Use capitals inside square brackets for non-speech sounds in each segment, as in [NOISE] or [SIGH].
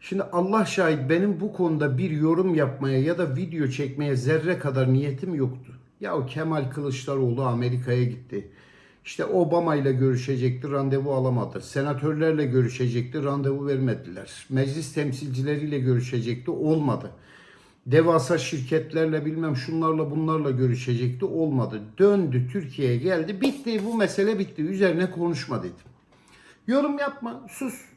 Şimdi Allah şahit benim bu konuda bir yorum yapmaya ya da video çekmeye zerre kadar niyetim yoktu. Ya o Kemal Kılıçdaroğlu Amerika'ya gitti. İşte Obama ile görüşecekti, randevu alamadı. Senatörlerle görüşecekti, randevu vermediler. Meclis temsilcileriyle görüşecekti, olmadı. Devasa şirketlerle bilmem şunlarla bunlarla görüşecekti, olmadı. Döndü Türkiye'ye geldi, bitti bu mesele bitti. Üzerine konuşma dedim. Yorum yapma, sus.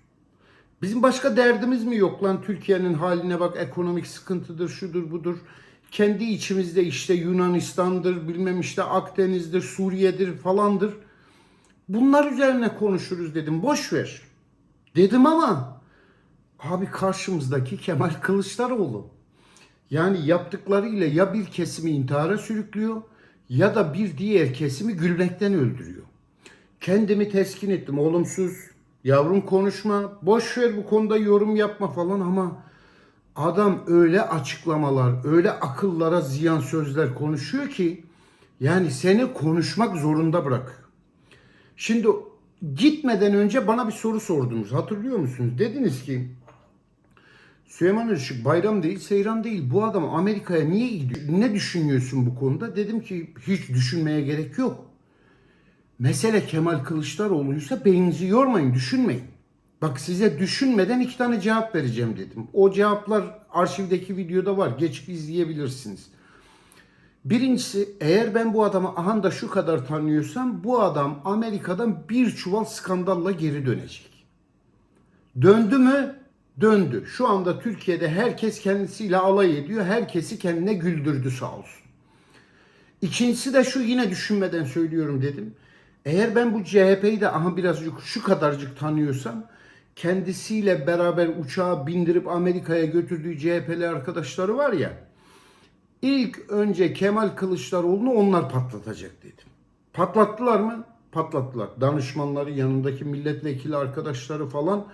Bizim başka derdimiz mi yok lan Türkiye'nin haline bak ekonomik sıkıntıdır şudur budur. Kendi içimizde işte Yunanistan'dır bilmem işte Akdeniz'dir Suriye'dir falandır. Bunlar üzerine konuşuruz dedim boş ver. Dedim ama abi karşımızdaki Kemal Kılıçdaroğlu. Yani yaptıklarıyla ya bir kesimi intihara sürüklüyor ya da bir diğer kesimi gülmekten öldürüyor. Kendimi teskin ettim. Olumsuz, yavrum konuşma, boş ver bu konuda yorum yapma falan ama adam öyle açıklamalar, öyle akıllara ziyan sözler konuşuyor ki yani seni konuşmak zorunda bırak. Şimdi gitmeden önce bana bir soru sordunuz. Hatırlıyor musunuz? Dediniz ki Süleyman Işık bayram değil, seyran değil. Bu adam Amerika'ya niye gidiyor? Ne düşünüyorsun bu konuda? Dedim ki hiç düşünmeye gerek yok. Mesele Kemal Kılıçdaroğlu'ysa beyninizi yormayın, düşünmeyin. Bak size düşünmeden iki tane cevap vereceğim dedim. O cevaplar arşivdeki videoda var. Geçip izleyebilirsiniz. Birincisi eğer ben bu adamı aha da şu kadar tanıyorsam bu adam Amerika'dan bir çuval skandalla geri dönecek. Döndü mü? Döndü. Şu anda Türkiye'de herkes kendisiyle alay ediyor. Herkesi kendine güldürdü sağ olsun. İkincisi de şu yine düşünmeden söylüyorum dedim. Eğer ben bu CHP'yi de aha birazcık şu kadarcık tanıyorsam kendisiyle beraber uçağa bindirip Amerika'ya götürdüğü CHP'li arkadaşları var ya ilk önce Kemal Kılıçdaroğlu'nu onlar patlatacak dedim. Patlattılar mı? Patlattılar. Danışmanları, yanındaki milletvekili arkadaşları falan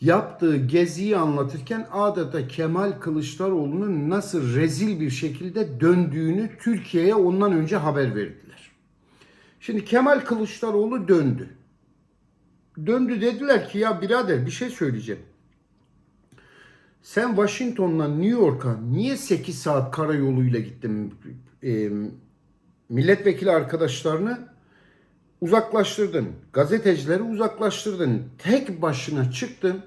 yaptığı geziyi anlatırken adeta Kemal Kılıçdaroğlu'nun nasıl rezil bir şekilde döndüğünü Türkiye'ye ondan önce haber verdiler. Şimdi Kemal Kılıçdaroğlu döndü. Döndü dediler ki ya birader bir şey söyleyeceğim. Sen Washington'dan New York'a niye 8 saat karayoluyla gittin? E, milletvekili arkadaşlarını uzaklaştırdın. Gazetecileri uzaklaştırdın. Tek başına çıktın.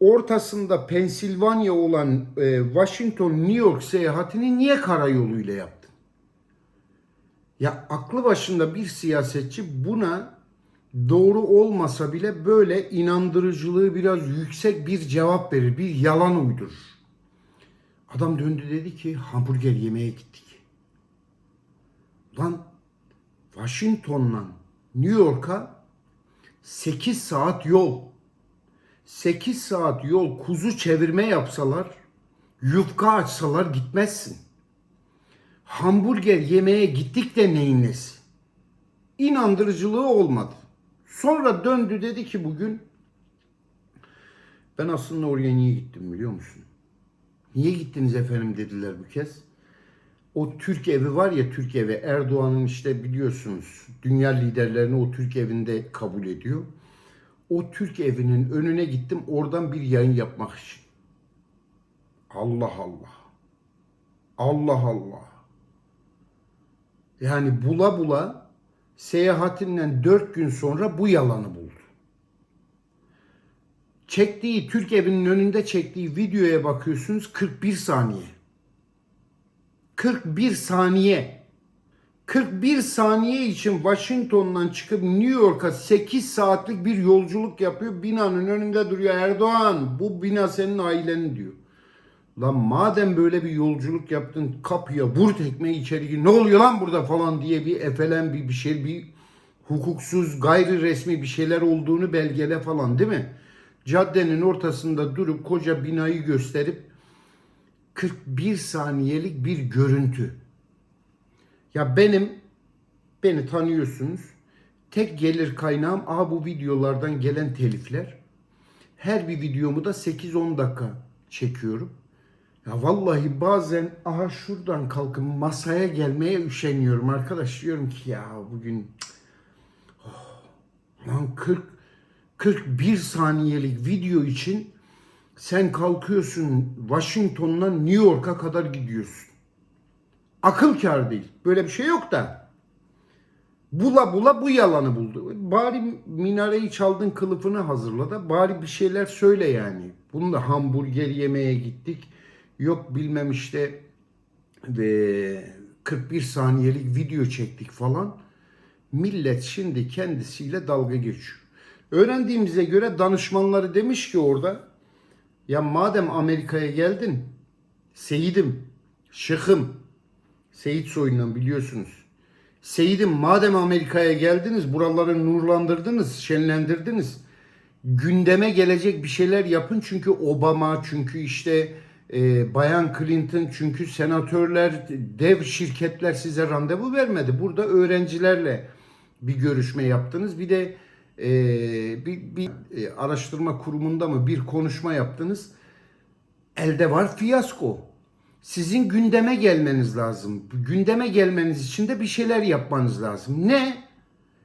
Ortasında Pensilvanya olan e, Washington New York seyahatini niye karayoluyla yaptın? Ya aklı başında bir siyasetçi buna doğru olmasa bile böyle inandırıcılığı biraz yüksek bir cevap verir. Bir yalan uydurur. Adam döndü dedi ki hamburger yemeye gittik. Lan Washington'dan New York'a 8 saat yol. 8 saat yol kuzu çevirme yapsalar, yufka açsalar gitmezsin. Hamburger yemeye gittik de neyin nesi? İnandırıcılığı olmadı. Sonra döndü dedi ki bugün ben aslında oraya niye gittim biliyor musun? Niye gittiniz efendim dediler bu kez. O Türk evi var ya Türk evi Erdoğan'ın işte biliyorsunuz dünya liderlerini o Türk evinde kabul ediyor. O Türk evinin önüne gittim oradan bir yayın yapmak için. Allah Allah. Allah Allah. Yani bula bula seyahatinden dört gün sonra bu yalanı buldu. Çektiği Türk evinin önünde çektiği videoya bakıyorsunuz 41 saniye. 41 saniye. 41 saniye için Washington'dan çıkıp New York'a 8 saatlik bir yolculuk yapıyor. Binanın önünde duruyor Erdoğan. Bu bina senin ailenin diyor. Lan madem böyle bir yolculuk yaptın kapıya vur tekmeyi içeri. Ne oluyor lan burada falan diye bir efelen bir, bir şey bir hukuksuz gayri resmi bir şeyler olduğunu belgele falan değil mi? Caddenin ortasında durup koca binayı gösterip 41 saniyelik bir görüntü. Ya benim beni tanıyorsunuz. Tek gelir kaynağım a bu videolardan gelen telifler. Her bir videomu da 8-10 dakika çekiyorum. Ya vallahi bazen aha şuradan kalkıp masaya gelmeye üşeniyorum arkadaş. Diyorum ki ya bugün oh, lan 40 41 saniyelik video için Sen kalkıyorsun Washington'dan New York'a kadar gidiyorsun. Akıl kâr değil. Böyle bir şey yok da. Bula bula bu yalanı buldu. Bari minareyi çaldın kılıfını hazırla da bari bir şeyler söyle yani. Bunu da hamburger yemeye gittik. Yok bilmem işte ve 41 saniyelik video çektik falan. Millet şimdi kendisiyle dalga geçiyor. Öğrendiğimize göre danışmanları demiş ki orada ya madem Amerika'ya geldin Seyidim, Şıkım, Seyit soyundan biliyorsunuz. Seyidim madem Amerika'ya geldiniz buraları nurlandırdınız, şenlendirdiniz. Gündeme gelecek bir şeyler yapın çünkü Obama, çünkü işte e, Bayan Clinton, çünkü senatörler, dev şirketler size randevu vermedi. Burada öğrencilerle bir görüşme yaptınız. Bir de e, bir, bir e, araştırma kurumunda mı bir konuşma yaptınız. Elde var fiyasko. Sizin gündeme gelmeniz lazım. Gündeme gelmeniz için de bir şeyler yapmanız lazım. Ne?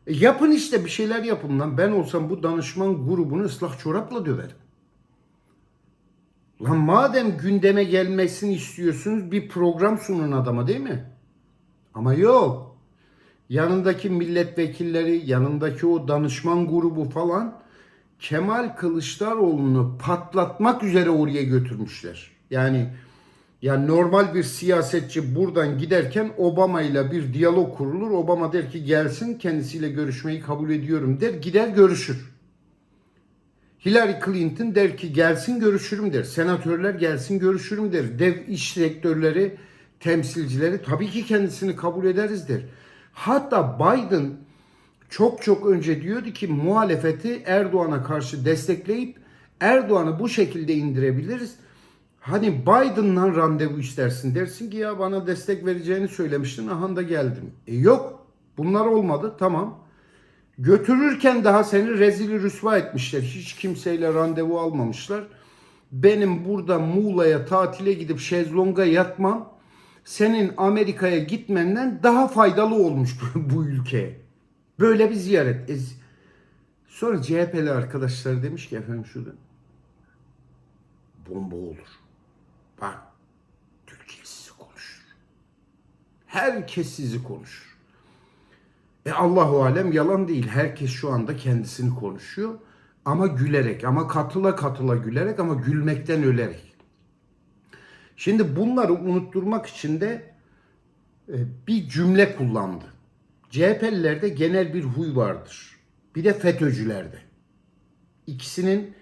E yapın işte bir şeyler yapın lan. Ben olsam bu danışman grubunu ıslak çorapla döverim. Lan madem gündeme gelmesini istiyorsunuz bir program sunun adama değil mi? Ama yok. Yanındaki milletvekilleri, yanındaki o danışman grubu falan Kemal Kılıçdaroğlu'nu patlatmak üzere oraya götürmüşler. Yani yani normal bir siyasetçi buradan giderken Obama ile bir diyalog kurulur. Obama der ki gelsin kendisiyle görüşmeyi kabul ediyorum der. Gider görüşür. Hillary Clinton der ki gelsin görüşürüm der. Senatörler gelsin görüşürüm der. Dev iş direktörleri, temsilcileri tabii ki kendisini kabul ederiz der. Hatta Biden çok çok önce diyordu ki muhalefeti Erdoğan'a karşı destekleyip Erdoğan'ı bu şekilde indirebiliriz. Hani Biden'la randevu istersin dersin ki ya bana destek vereceğini söylemiştin aha da geldim. E yok bunlar olmadı tamam. Götürürken daha seni rezil rüsva etmişler. Hiç kimseyle randevu almamışlar. Benim burada Muğla'ya tatile gidip şezlonga yatmam senin Amerika'ya gitmenden daha faydalı olmuş bu ülkeye. Böyle bir ziyaret. E, sonra CHP'li arkadaşlar demiş ki efendim şurada bomba olur. Bak Türkiye sizi konuşur. Herkes sizi konuşur. E Allahu alem yalan değil. Herkes şu anda kendisini konuşuyor. Ama gülerek, ama katıla katıla gülerek ama gülmekten ölerek. Şimdi bunları unutturmak için de e, bir cümle kullandı. CHP'lilerde genel bir huy vardır. Bir de FETÖ'cülerde. İkisinin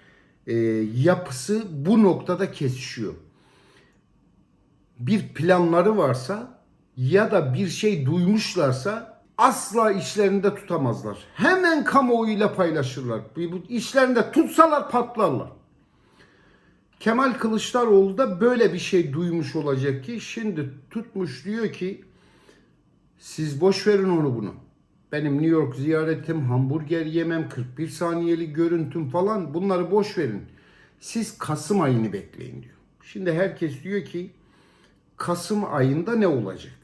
e, yapısı bu noktada kesişiyor. Bir planları varsa ya da bir şey duymuşlarsa asla işlerinde tutamazlar. Hemen kamuoyuyla paylaşırlar. İşlerinde tutsalar patlarlar. Kemal Kılıçdaroğlu da böyle bir şey duymuş olacak ki şimdi tutmuş diyor ki siz boş verin onu bunu. Benim New York ziyaretim, hamburger yemem, 41 saniyelik görüntüm falan bunları boş verin. Siz Kasım ayını bekleyin diyor. Şimdi herkes diyor ki Kasım ayında ne olacak?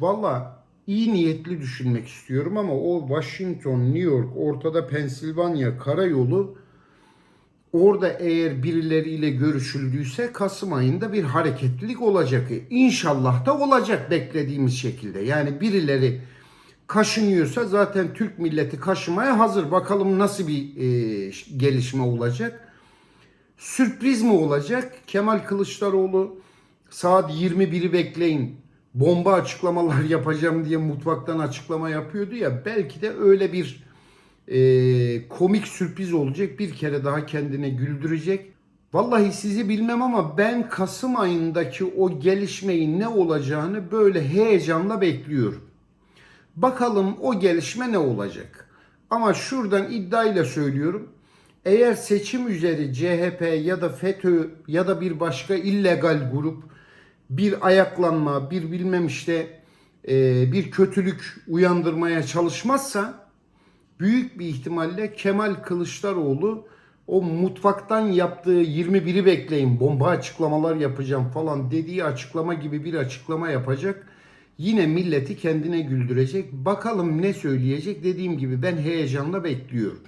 Valla iyi niyetli düşünmek istiyorum ama o Washington, New York, ortada Pensilvanya karayolu orada eğer birileriyle görüşüldüyse Kasım ayında bir hareketlilik olacak. İnşallah da olacak beklediğimiz şekilde. Yani birileri kaşınıyorsa zaten Türk milleti kaşımaya hazır. Bakalım nasıl bir e, gelişme olacak. Sürpriz mi olacak? Kemal Kılıçdaroğlu saat 21'i bekleyin. Bomba açıklamalar [LAUGHS] yapacağım diye mutfaktan açıklama yapıyordu ya. Belki de öyle bir e, komik sürpriz olacak. Bir kere daha kendine güldürecek. Vallahi sizi bilmem ama ben Kasım ayındaki o gelişmeyi ne olacağını böyle heyecanla bekliyorum. Bakalım o gelişme ne olacak? Ama şuradan iddiayla söylüyorum. Eğer seçim üzeri CHP ya da FETÖ ya da bir başka illegal grup bir ayaklanma, bir bilmem işte e, bir kötülük uyandırmaya çalışmazsa büyük bir ihtimalle Kemal Kılıçdaroğlu o mutfaktan yaptığı 21'i bekleyin bomba açıklamalar yapacağım falan dediği açıklama gibi bir açıklama yapacak. Yine milleti kendine güldürecek. Bakalım ne söyleyecek dediğim gibi ben heyecanla bekliyorum.